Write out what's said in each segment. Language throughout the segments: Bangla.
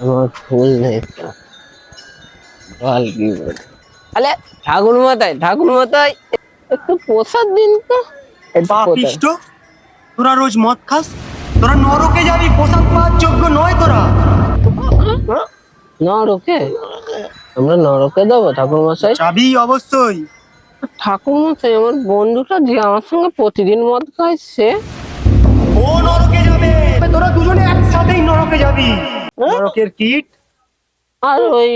আমার ফুল নেই। বল কি আলে ঠাকুর মাতাই ঠাকুর মাতাই একটু প্রসাদ দিন তো। পাপিষ্ট তোরা রোজ মদ খাস? তোরা নরকে যাবি প্রসাদ পাওয়ার যোগ্য নয় তোরা। নরকে? আমরা নরকে দেবো ঠাকুর মশাই যাবি অবশ্যই। ঠাকুর মশাই আমার বন্ধুটা যে আমার সঙ্গে প্রতিদিন মদ খায় সে? ও নরকে যাবে। তোরা দুজনে একসাথেই নরকে যাবি। নরকের কীট? আর ওই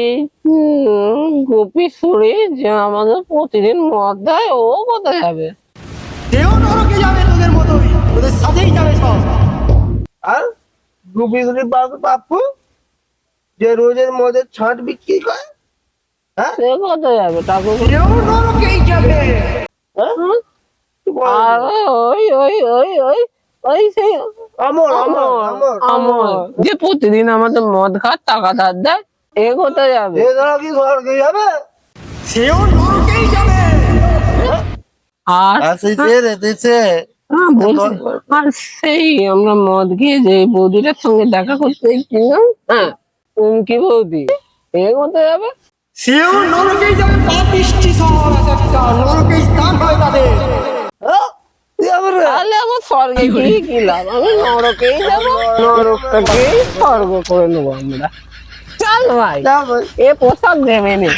গোপী সুরে যে আমাদের প্রতিদিন মদ দেয় ও কোথায় যাবে? সেও নরকে যাবে তোদের মতোই তোদের সাথেই যাবে সব। আর গুপি বাবু বাপু যে রোজের মধ্যে ছাঁট বিক্রি করে হ্যাঁ? সে কোথায় যাবে? ঠাকুর সেও নরকেই যাবে। হ্যাঁ? আর ওই ওই ওই ওই ওই সেই যে প্রতিদিন আমাদের মদ টাকা ধার দেয় এ কোথায় যাবে? এ ধরা কি স্বর্গে যাবে? সেও নরকেই যাবে। আর আসিছে রেতেছে আর সেই আমরা মদ খেয়ে যে বৌদিটার সঙ্গে দেখা করতে গেছিলাম হ্যাঁ উমকি বৌদি? এ কোথায় যাবে? সেও নরকেই যাবে পাপিষ্টি স্বর্গে কি কি লাভ আমি নরকেই যাব। নরকটাকেই স্বর্গ করে নেব আমরা। চল ভাই। এ পোশাক দেবে নি।